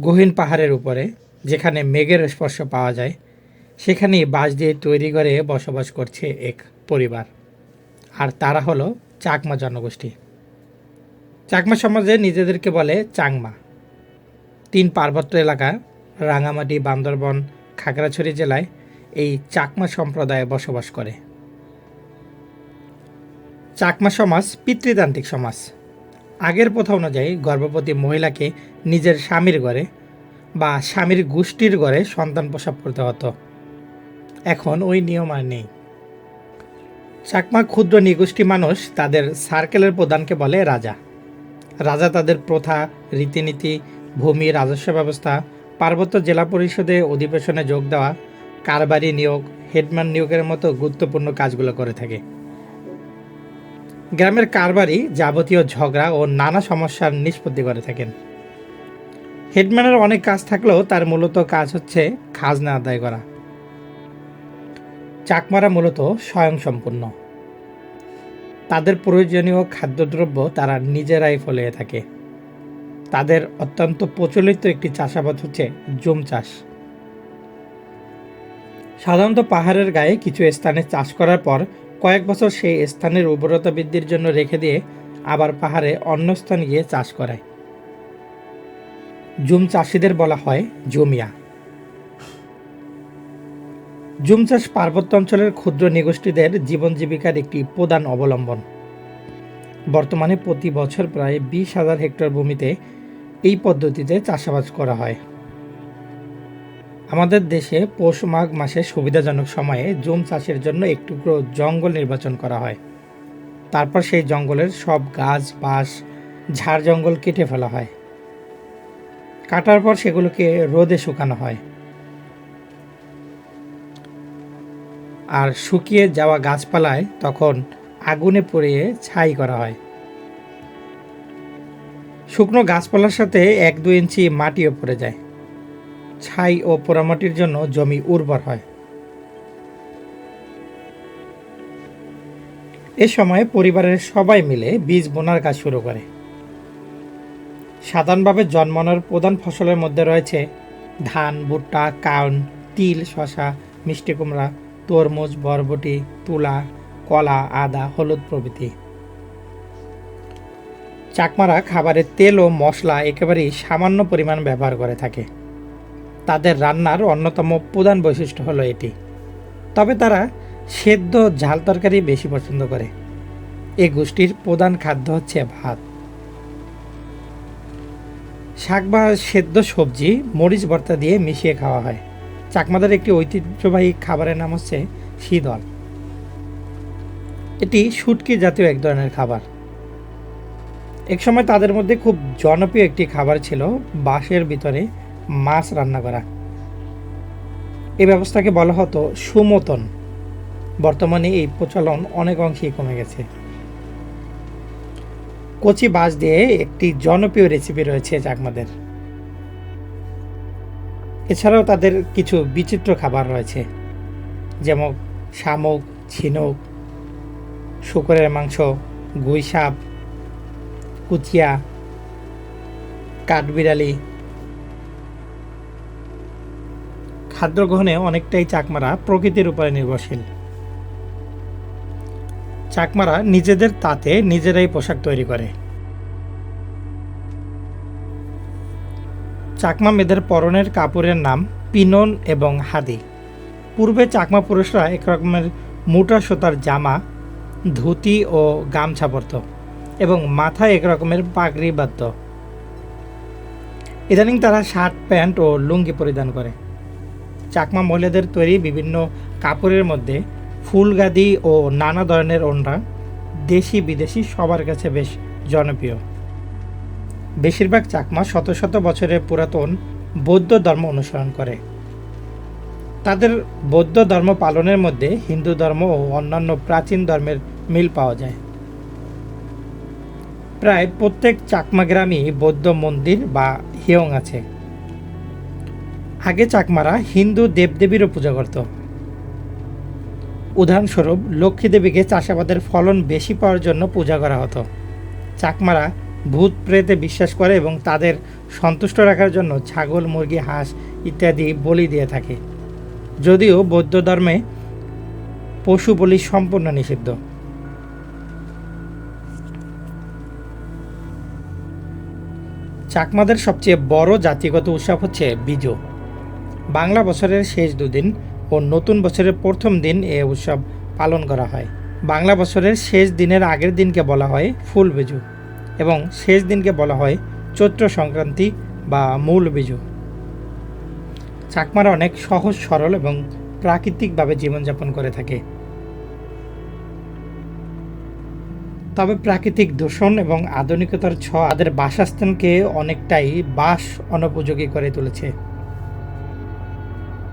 গহীন পাহাড়ের উপরে, যেখানে মেঘের স্পর্শ পাওয়া যায়, সেখানেই বাঁশ দিয়ে তৈরি করে বসবাস করছে এক পরিবার। আর তারা হলো চাকমা জনগোষ্ঠী। চাকমা সমাজে নিজেদেরকে বলে চাংমা। তিন পার্বত্য এলাকা, রাঙামাটি, বান্দরবন, খাগড়াছড়ি জেলায় এই চাকমা সম্প্রদায় বসবাস করে। চাকমা সমাজ পিতৃতান্ত্রিক সমাজ। আগের প্রথা অনুযায়ী গর্ভবতী মহিলাকে নিজের স্বামীর ঘরে বা স্বামীর গোষ্ঠীর ঘরে সন্তান প্রসব করতে হতো। এখন ওই নিয়ম আর নেই। চাকমা ক্ষুদ্র নিগোষ্ঠী মানুষ তাদের সার্কেলের প্রধানকে বলে রাজা। রাজা তাদের প্রথা, রীতিনীতি, ভূমি, রাজস্ব ব্যবস্থা, পার্বত্য জেলা পরিষদে অধিবেশনে যোগ দেওয়া, কারবারি নিয়োগ, হেডম্যান নিয়োগের মতো গুরুত্বপূর্ণ কাজগুলো করে থাকে। গ্রামের কারবারই যাবতীয় ঝগড়া ও নানা সমস্যার নিষ্পত্তি করে থাকেন। হেডম্যানের অনেক কাজ থাকলেও তার মূলত কাজ হচ্ছে খাজনা আদায় করা। চাকমারা মূলত স্বয়ংসম্পূর্ণ। তাদের প্রয়োজনীয় খাদ্যদ্রব্য তারা নিজেরাই ফলিয়ে থাকে। তাদের অত্যন্ত প্রচলিত একটি চাষাবাদ হচ্ছে জুম চাষ। সাধারণত পাহাড়ের গায়ে কিছু স্থানে চাষ করার পর কয়েক বছর সেই স্থানের উর্বরতা বৃদ্ধির জন্য রেখে দিয়ে আবার পাহাড়ে অন্য স্থানে গিয়ে চাষ করায়। জুম চাষিদের বলা হয় জমিয়া। জুম চাষ পার্বত্য অঞ্চলের ক্ষুদ্র নিগোষ্ঠীদের জীবন জীবিকার একটি প্রধান অবলম্বন। বর্তমানে প্রতি বছর প্রায় বিশ হাজার হেক্টর ভূমিতে এই পদ্ধতিতে চাষাবাদ করা হয়। আমাদের দেশে পৌষ মাঘ মাসে সুবিধাজনক সময়ে জুম চাষের জন্য একটু জঙ্গল নির্বাচন করা হয়। তারপর সেই জঙ্গলের সব গাছ, বাঁশ, ঝাড় জঙ্গল কেটে ফেলা হয়। কাটার পর সেগুলোকে রোদে শুকানো হয়। আর শুকিয়ে যাওয়া গাছপালায় তখন আগুনে পুড়িয়ে ছাই করা হয়। শুকনো গাছপালার সাথে এক দু ইঞ্চি মাটিও পড়ে যায়। ছাই ও পোড়ামাটির জন্য জমি উর্বর হয়। এ সময় পরিবারের সবাই মিলে বীজ বোনার কাজ শুরু করে। সাধারণভাবে জন্মানোর প্রধান ফসলের মধ্যে রয়েছে ধান, ভুট্টা, কাউন, তিল শশা মিষ্টি কুমড়া, তরমুজ, বরবটি, তুলা, কলা, আদা, হলুদ প্রভৃতি। চাকমারা খাবারে তেল ও মশলা একেবারেই সামান্য পরিমাণ ব্যবহার করে থাকে। তাদের রান্নার অন্যতম প্রধান বৈশিষ্ট্য হলো এটি। তবে তারা সেদ্ধ ঝাল তরকারি বেশি পছন্দ করে। এই গোষ্ঠীর প্রধান খাদ্য হচ্ছে ভাত। শাক বা সেদ্ধ সবজি, মরিচ ভর্তা দিয়ে মিশিয়ে খাওয়া হয়। চাকমাদের একটি ঐতিহ্যবাহী খাবারের নাম হচ্ছে শীতল। এটি শুটকি জাতীয় এক ধরনের খাবার। এক সময় তাদের মধ্যে খুব জনপ্রিয় একটি খাবার ছিল বাঁশের ভিতরে মাছ রান্না করা। এই ব্যবস্থাকে বলা হতো সুমতন। বর্তমানে এই প্রচলন অনেক অংশেই কমে গেছে। কচি বাঁশ দিয়ে একটি জনপ্রিয় রেসিপি রয়েছে চাকমাদের। এছাড়াও তাদের কিছু বিচিত্র খাবার রয়েছে, যেমন শামুক, ঝিনুক, শুকরের মাংস, গুই সাপ, কুচিয়া, কাঠবিড়ালি খাদ্য গ্রহণে অনেকটাই চাকমারা প্রকৃতির উপরে নির্ভরশীল। চাকমারা নিজেদের তাতে নিজেরাই পোশাক তৈরি করে। চাকমা মেয়েদের পরনের কাপড়ের নাম পিনন এবং হাদি। পূর্বে চাকমা পুরুষরা একরকমের মোটা সুতার জামা, ধুতি ও গামছা পরত এবং মাথায় একরকমের পাগড়ি বাঁধত। ইদানিং তারা শার্ট, প্যান্ট ও লুঙ্গি পরিধান করে। চাকমা মহিলাদের তৈরি বিভিন্ন কাপড়ের মধ্যে ফুলগাদি ও নানা ধরনের ওড়না দেশি বিদেশি সবার কাছে বেশ জনপ্রিয়। বেশিরভাগ চাকমা শত শত বছরের পুরাতন বৌদ্ধ ধর্ম অনুসরণ করে। তাদের বৌদ্ধ ধর্ম পালনের মধ্যে হিন্দু ধর্ম ও অন্যান্য প্রাচীন ধর্মের মিল পাওয়া যায়। প্রায় প্রত্যেক চাকমা গ্রামই বৌদ্ধ মন্দির বা হিয়ং আছে। আগে চাকমারা হিন্দু দেবদেবীরও পূজা করত। উদাহরণস্বরূপ লক্ষ্মী দেবীকে চাষাবাদের ফলন বেশি পাওয়ার জন্য পূজা করা হতো। চাকমারা ভূত প্রেতে বিশ্বাস করে এবং তাদের সন্তুষ্ট রাখার জন্য ছাগল, মুরগি, হাঁস ইত্যাদি বলি দিয়ে থাকে। যদিও বৌদ্ধ ধর্মে পশু বলি সম্পূর্ণ নিষিদ্ধ। চাকমাদের সবচেয়ে বড় জাতিগত উৎসব হচ্ছে বিজু। বাংলা বছরের শেষ দুদিন ও নতুন বছরের প্রথম দিন এ উৎসব পালন করা হয়। বাংলা বছরের শেষ দিনের আগের দিনকে বলা হয় ফুল বিজু এবং শেষ দিনকে বলা হয় চৈত্র সংক্রান্তি বা মূল বিজু। চাকমারা অনেক সহজ, সরল এবং প্রাকৃতিকভাবে জীবনযাপন করে থাকে। তবে প্রাকৃতিক দূষণ এবং আধুনিকতার ছোঁয়া তাদের বাসস্থানকে অনেকটাই বাস, অনুপযোগী করে তুলেছে।